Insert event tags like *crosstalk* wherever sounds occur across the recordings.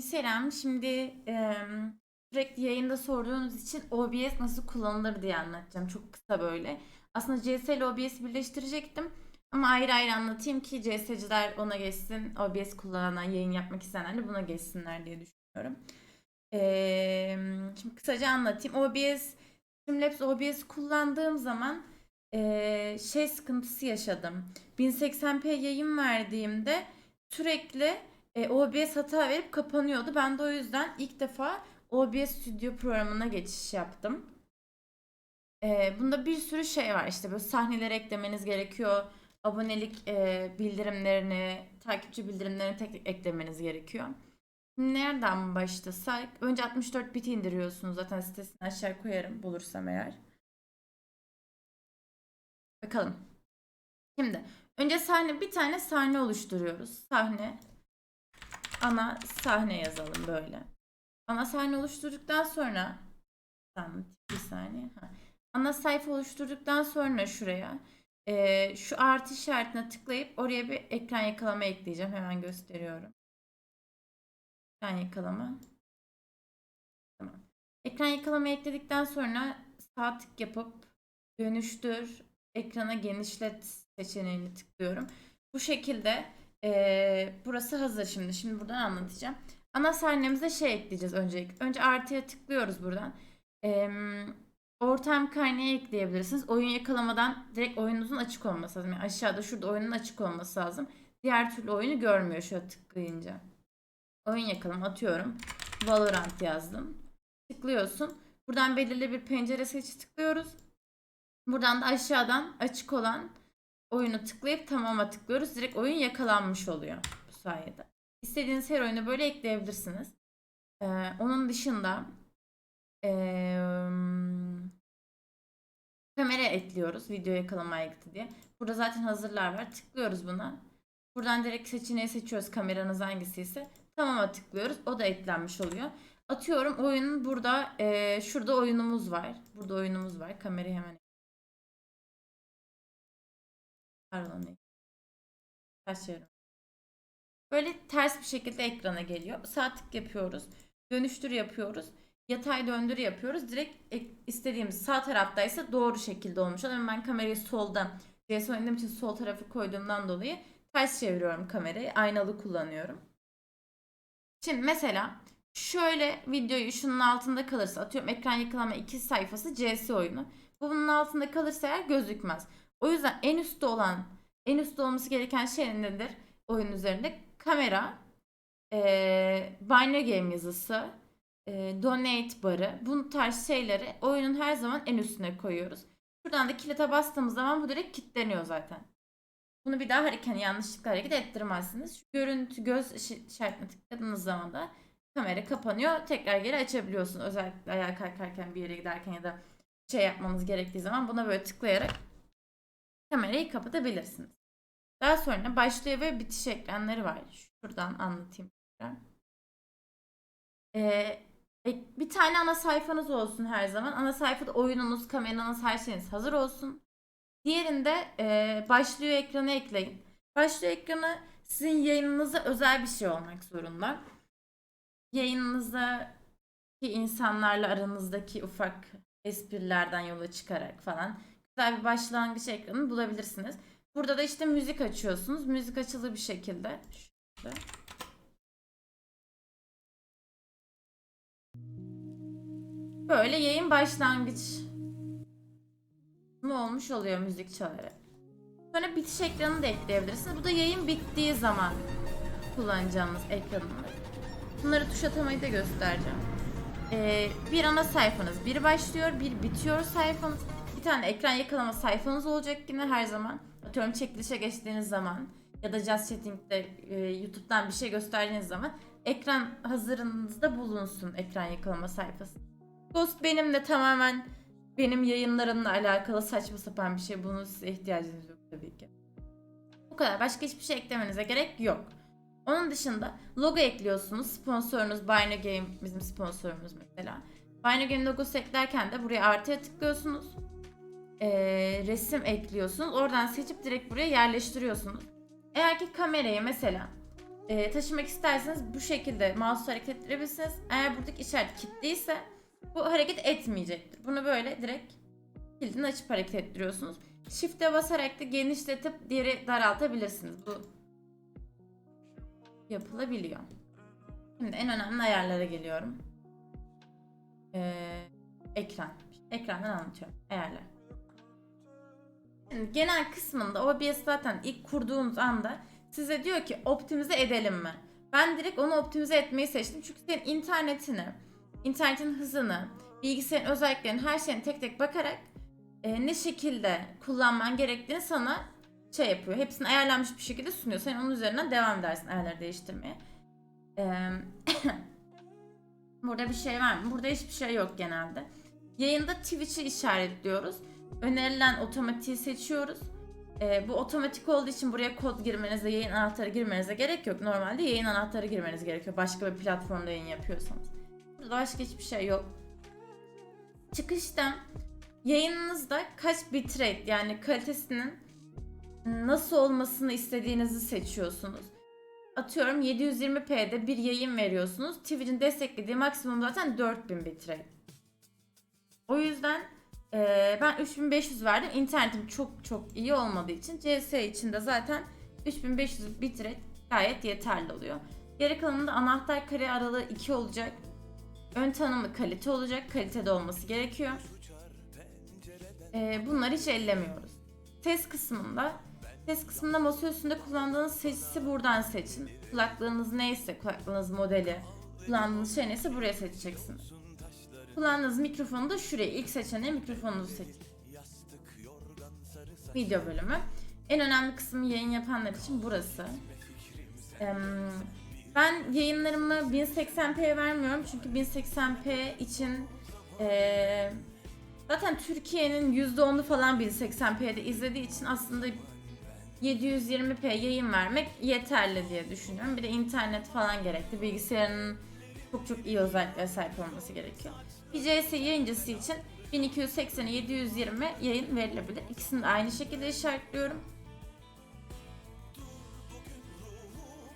Selam. Şimdi em, sürekli yayında sorduğunuz için OBS nasıl kullanılır diye anlatacağım. Çok kısa böyle. Aslında CS ile OBS birleştirecektim. Ama ayrı ayrı anlatayım ki CS'ciler ona geçsin. OBS kullanan, yayın yapmak isteyenler de buna geçsinler diye düşünüyorum. Em, şimdi kısaca anlatayım. OBS, Streamlabs OBS kullandığım zaman e, şey sıkıntısı yaşadım. 1080p yayın verdiğimde sürekli e, OBS hata verip kapanıyordu. Ben de o yüzden ilk defa OBS Studio programına geçiş yaptım. E, bunda bir sürü şey var işte böyle sahneleri eklemeniz gerekiyor. Abonelik e, bildirimlerini, takipçi bildirimlerini tek tek eklemeniz gerekiyor. Nereden başlasak? Önce 64 bit indiriyorsunuz. Zaten sitesini aşağı koyarım bulursam eğer. Bakalım. Şimdi önce sahne bir tane sahne oluşturuyoruz. Sahne ana sahne yazalım böyle. Ana sahne oluşturduktan sonra Tamam, bir saniye. Ha. Ana sayfa oluşturduktan sonra şuraya eee, şu artı işaretine tıklayıp oraya bir ekran yakalama ekleyeceğim. Hemen gösteriyorum. Ekran yakalama. Tamam. Ekran yakalama ekledikten sonra sağ tık yapıp dönüştür, ekrana genişlet seçeneğini tıklıyorum. Bu şekilde eee, burası hazır şimdi. Şimdi buradan anlatacağım. Ana sahnemize şey ekleyeceğiz öncelikle. Önce artıya tıklıyoruz buradan. Em, ortam kaynağı ekleyebilirsiniz. Oyun yakalamadan direkt oyununuzun açık olması lazım. Yani aşağıda şurada oyunun açık olması lazım. Diğer türlü oyunu görmüyor şöyle tıklayınca. Oyun yakalama atıyorum. Valorant yazdım. Tıklıyorsun. Buradan belirli bir pencere seçi tıklıyoruz. Buradan da aşağıdan açık olan oyunu tıklayıp tamama tıklıyoruz. Direkt oyun yakalanmış oluyor bu sayede. İstediğiniz her oyunu böyle ekleyebilirsiniz. Ee, onun dışında ee, kamera ekliyoruz. Video yakalamaya gitti diye. Burada zaten hazırlar var. Tıklıyoruz buna. Buradan direkt seçeneği seçiyoruz kameranız hangisi ise. Tamama tıklıyoruz. O da eklenmiş oluyor. Atıyorum oyunun burada ee, şurada oyunumuz var. Burada oyunumuz var. Kamerayı hemen Pardon. Açıyorum. Böyle ters bir şekilde ekrana geliyor. Sağ tık yapıyoruz. Dönüştür yapıyoruz. Yatay döndür yapıyoruz. Direkt ek- istediğimiz sağ taraftaysa doğru şekilde olmuş. Ama Ben kamerayı solda CS oynadığım için sol tarafı koyduğumdan dolayı ters çeviriyorum kamerayı. Aynalı kullanıyorum. Şimdi mesela şöyle videoyu şunun altında kalırsa atıyorum ekran yakalama 2 sayfası CS oyunu. Bu bunun altında kalırsa eğer gözükmez. O yüzden en üstte olan en üstte olması gereken şey nedir? Oyun üzerinde kamera, eee binary game yazısı, eee, donate barı, bu tarz şeyleri oyunun her zaman en üstüne koyuyoruz. Şuradan da kilite bastığımız zaman bu direkt kilitleniyor zaten. Bunu bir daha hareket hani yanlışlıkla hareket ettirmezsiniz. Şu görüntü göz işaretine tıkladığınız zaman da kamera kapanıyor. Tekrar geri açabiliyorsun. Özellikle ayağa kalkarken bir yere giderken ya da şey yapmanız gerektiği zaman buna böyle tıklayarak kamerayı kapatabilirsiniz. Daha sonra başlıyor ve bitiş ekranları var. Şuradan anlatayım. Ee, e- bir tane ana sayfanız olsun her zaman. Ana sayfada oyununuz, kameranız, her şeyiniz hazır olsun. Diğerinde e, başlıyor ekranı ekleyin. Başlıyor ekranı sizin yayınınıza özel bir şey olmak zorunda. Yayınınızdaki insanlarla aranızdaki ufak esprilerden yola çıkarak falan güzel bir başlangıç ekranı bulabilirsiniz. Burada da işte müzik açıyorsunuz. Müzik açılı bir şekilde. Şöyle. Böyle yayın başlangıç mı olmuş oluyor müzik çalarak. Sonra bitiş ekranı da ekleyebilirsiniz. Bu da yayın bittiği zaman kullanacağımız ekranımız. Bunları tuş atamayı da göstereceğim. Ee, bir ana sayfanız. Bir başlıyor, bir bitiyor sayfanız. Tane ekran yakalama sayfanız olacak yine her zaman. Atıyorum çekilişe geçtiğiniz zaman ya da Just Chatting'de e, YouTube'dan bir şey gösterdiğiniz zaman ekran hazırınızda bulunsun ekran yakalama sayfası. Ghost benimle tamamen benim yayınlarımla alakalı saçma sapan bir şey. Bunun size ihtiyacınız yok tabii ki. Bu kadar. Başka hiçbir şey eklemenize gerek yok. Onun dışında logo ekliyorsunuz. Sponsorunuz Binary Game bizim sponsorumuz mesela. Binary Game logosu eklerken de buraya artıya tıklıyorsunuz. Ee, resim ekliyorsunuz. Oradan seçip direkt buraya yerleştiriyorsunuz. Eğer ki kamerayı mesela e, taşımak isterseniz bu şekilde mouse hareket ettirebilirsiniz. Eğer buradaki işaret kilitliyse bu hareket etmeyecektir. Bunu böyle direkt kilidini açıp hareket ettiriyorsunuz. Shift'e basarak da genişletip diğeri daraltabilirsiniz. Bu yapılabiliyor. Şimdi en önemli ayarlara geliyorum. Ee, ekran. Ekrandan anlatıyorum. Ayarlar. Genel kısmında OBS zaten ilk kurduğunuz anda size diyor ki optimize edelim mi? Ben direkt onu optimize etmeyi seçtim. Çünkü senin internetini, internetin hızını, bilgisayarın özelliklerini, her şeyini tek tek bakarak e, ne şekilde kullanman gerektiğini sana şey yapıyor. Hepsini ayarlanmış bir şekilde sunuyor. Sen onun üzerinden devam edersin ayarları değiştirmeye. Ee, *laughs* burada bir şey var mı? Burada hiçbir şey yok genelde. Yayında Twitch'i işaretliyoruz. Önerilen otomatiği seçiyoruz. Ee, bu otomatik olduğu için buraya kod girmenize, yayın anahtarı girmenize gerek yok. Normalde yayın anahtarı girmeniz gerekiyor. Başka bir platformda yayın yapıyorsanız. Burada başka hiçbir şey yok. Çıkışta yayınınızda kaç bitrate yani kalitesinin nasıl olmasını istediğinizi seçiyorsunuz. Atıyorum 720p'de bir yayın veriyorsunuz. Twitch'in desteklediği maksimum zaten 4000 bitrate. O yüzden ee, ben 3500 verdim. İnternetim çok çok iyi olmadığı için CS için de zaten 3500 bitrate gayet yeterli oluyor. Geri kalanında anahtar kare aralığı 2 olacak. Ön tanımlı kalite olacak. Kalitede olması gerekiyor. Ee, bunları hiç ellemiyoruz. Ses kısmında Ses kısmında masa üstünde kullandığınız sesi buradan seçin. Kulaklığınız neyse, kulaklığınız modeli, kullandığınız şey neyse buraya seçeceksiniz. Kullandığınız mikrofonu da şuraya. İlk seçeneği mikrofonunuzu seçin. Video bölümü. En önemli kısmı yayın yapanlar için burası. Ben yayınlarımı 1080p vermiyorum çünkü 1080p için ee, zaten Türkiye'nin %10'u falan 1080p'de izlediği için aslında 720p yayın vermek yeterli diye düşünüyorum. Bir de internet falan gerekli. Bilgisayarın çok çok iyi özelliklere sahip olması gerekiyor. Bir CS yayıncısı için 1280'e 720 yayın verilebilir. İkisini de aynı şekilde işaretliyorum.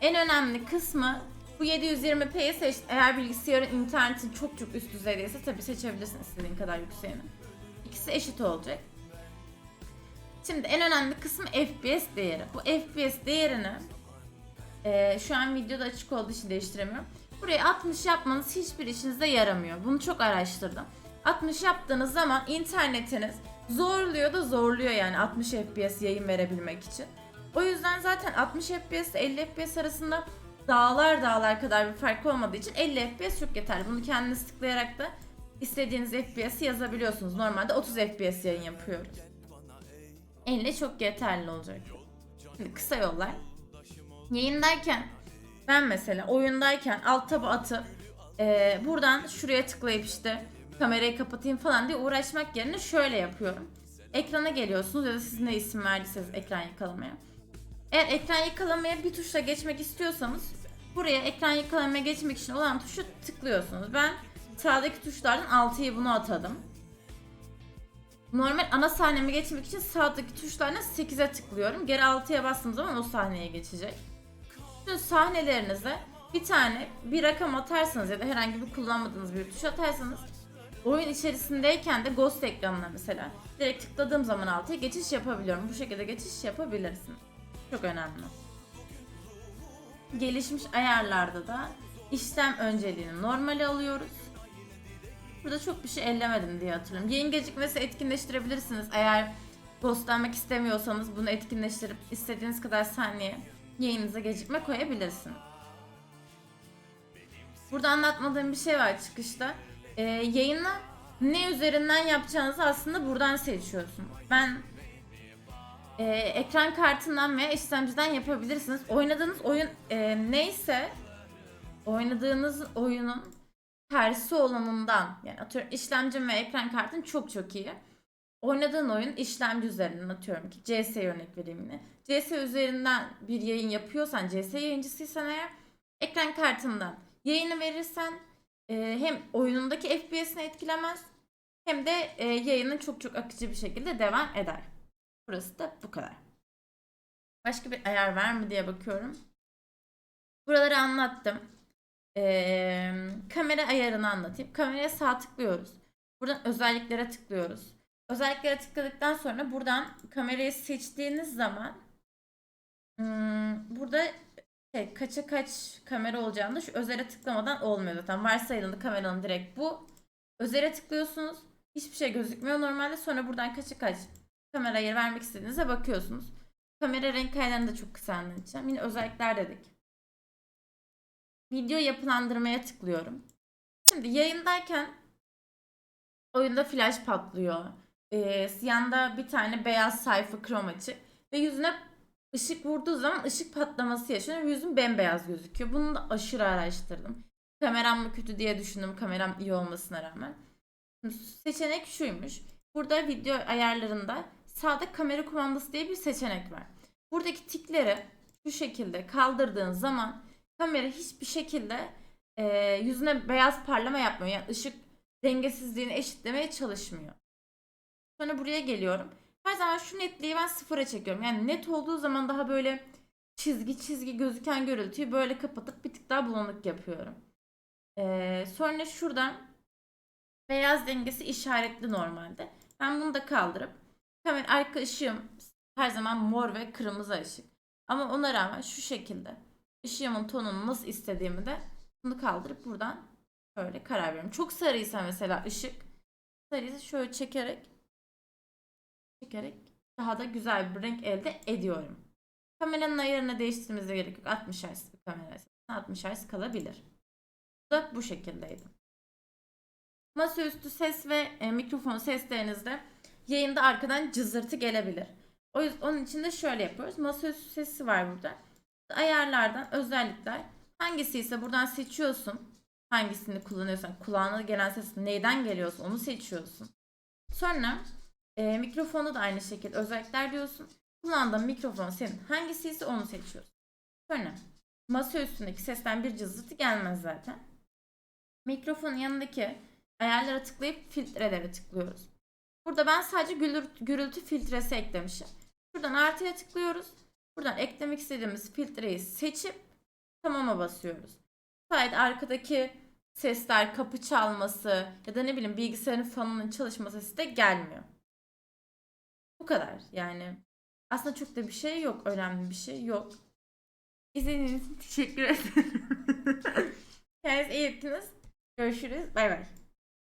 En önemli kısmı bu 720p'yi seç. Eğer bilgisayarın internetin çok çok üst düzeydeyse tabii seçebilirsin istediğin kadar yükseğini. İkisi eşit olacak. Şimdi en önemli kısmı FPS değeri. Bu FPS değerini e, şu an videoda açık olduğu için değiştiremiyorum. Buraya 60 yapmanız hiçbir işinize yaramıyor. Bunu çok araştırdım. 60 yaptığınız zaman internetiniz zorluyor da zorluyor yani 60 FPS yayın verebilmek için. O yüzden zaten 60 FPS ile 50 FPS arasında dağlar dağlar kadar bir fark olmadığı için 50 FPS çok yeterli. Bunu kendiniz tıklayarak da istediğiniz FPS'i yazabiliyorsunuz. Normalde 30 FPS yayın yapıyoruz. 50 çok yeterli olacak. Şimdi kısa yollar. Yayındayken ben mesela oyundayken alt taba atıp e, buradan şuraya tıklayıp işte kamerayı kapatayım falan diye uğraşmak yerine şöyle yapıyorum. Ekrana geliyorsunuz ya da siz ne isim verdiyseniz ekran yakalamaya. Eğer ekran yakalamaya bir tuşla geçmek istiyorsanız buraya ekran yakalamaya geçmek için olan tuşu tıklıyorsunuz. Ben sağdaki tuşlardan 6'yı bunu atadım. Normal ana sahneme geçmek için sağdaki tuşlardan 8'e tıklıyorum. Geri 6'ya bastığım zaman o sahneye geçecek. Bütün sahnelerinize bir tane bir rakam atarsanız ya da herhangi bir kullanmadığınız bir tuş atarsanız oyun içerisindeyken de Ghost ekranına mesela direkt tıkladığım zaman altıya geçiş yapabiliyorum. Bu şekilde geçiş yapabilirsin. Çok önemli. Gelişmiş ayarlarda da işlem önceliğini normale alıyoruz. Burada çok bir şey ellemedim diye hatırlıyorum. Yayın gecikmesi etkinleştirebilirsiniz. Eğer ghostlanmak istemiyorsanız bunu etkinleştirip istediğiniz kadar saniye yayınınıza gecikme koyabilirsiniz. Burada anlatmadığım bir şey var çıkışta. Ee, yayını ne üzerinden yapacağınızı aslında buradan seçiyorsunuz. Ben e, ekran kartından veya işlemciden yapabilirsiniz. Oynadığınız oyun e, neyse oynadığınız oyunun tersi olanından yani atıyorum işlemci ve ekran kartın çok çok iyi. Oynadığın oyun işlemci üzerinden atıyorum ki CS örnek vereyim yine. CS üzerinden bir yayın yapıyorsan CS yayıncısıysan eğer ekran kartından yayını verirsen e, hem oyunundaki FPS'ini etkilemez hem de e, yayının çok çok akıcı bir şekilde devam eder. Burası da bu kadar. Başka bir ayar var mı diye bakıyorum. Buraları anlattım. Ee, kamera ayarını anlatayım. Kameraya sağ tıklıyoruz. Buradan özelliklere tıklıyoruz. Özelliklere tıkladıktan sonra buradan kamerayı seçtiğiniz zaman hmm, burada şey, kaça kaç kamera olacağını şu özele tıklamadan olmuyor zaten. Varsayılan kameranın direkt bu. Özele tıklıyorsunuz. Hiçbir şey gözükmüyor normalde. Sonra buradan kaça kaç kamera ayarı vermek istediğinize bakıyorsunuz. Kamera renk ayarlarını da çok kısa anlatacağım. Yine özellikler dedik. Video yapılandırmaya tıklıyorum. Şimdi yayındayken oyunda flash patlıyor. Ee, yanda bir tane beyaz sayfa krom açık ve yüzüne ışık vurduğu zaman ışık patlaması yaşanıyor ve yüzüm bembeyaz gözüküyor. Bunu da aşırı araştırdım. Kameram mı kötü diye düşündüm kameram iyi olmasına rağmen. Seçenek şuymuş. Burada video ayarlarında sağda kamera kumandası diye bir seçenek var. Buradaki tikleri şu şekilde kaldırdığın zaman kamera hiçbir şekilde e, yüzüne beyaz parlama yapmıyor. Yani ışık dengesizliğini eşitlemeye çalışmıyor. Sonra buraya geliyorum. Her zaman şu netliği ben sıfıra çekiyorum. Yani net olduğu zaman daha böyle çizgi çizgi gözüken görüntüyü böyle kapatıp bir tık daha bulanık yapıyorum. Ee, sonra şuradan beyaz dengesi işaretli normalde. Ben bunu da kaldırıp kamera arka ışığım her zaman mor ve kırmızı ışık. Ama ona rağmen şu şekilde ışığımın tonunu nasıl istediğimi de bunu kaldırıp buradan şöyle karar veriyorum. Çok sarıysa mesela ışık sarıysa şöyle çekerek çekerek daha da güzel bir renk elde ediyorum. Kameranın ayarını değiştirmemize gerek yok. 60 Hz bir kamera 60 Hz kalabilir. Bu da bu şekildeydi. Masaüstü ses ve e, mikrofon seslerinizde yayında arkadan cızırtı gelebilir. O yüzden onun için de şöyle yapıyoruz. Masaüstü sesi var burada. Ayarlardan özellikler hangisi ise buradan seçiyorsun. Hangisini kullanıyorsan kulağına gelen ses neyden geliyorsa onu seçiyorsun. Sonra e, mikrofonu da aynı şekilde özellikler diyorsun. Kullandığın mikrofon senin hangisi ise onu seçiyorsun. Sonra masa üstündeki sesten bir cızırtı gelmez zaten. Mikrofonun yanındaki ayarlara tıklayıp filtrelere tıklıyoruz. Burada ben sadece gürültü, filtresi eklemişim. Şuradan artıya tıklıyoruz. Buradan eklemek istediğimiz filtreyi seçip tamama basıyoruz. Sayede arkadaki sesler, kapı çalması ya da ne bileyim bilgisayarın fanının çalışma sesi de gelmiyor. Bu kadar yani. Aslında çok da bir şey yok. Önemli bir şey yok. İzlediğiniz için teşekkür ederim. *laughs* Kendinize iyi bakınız. Görüşürüz. Bay bay.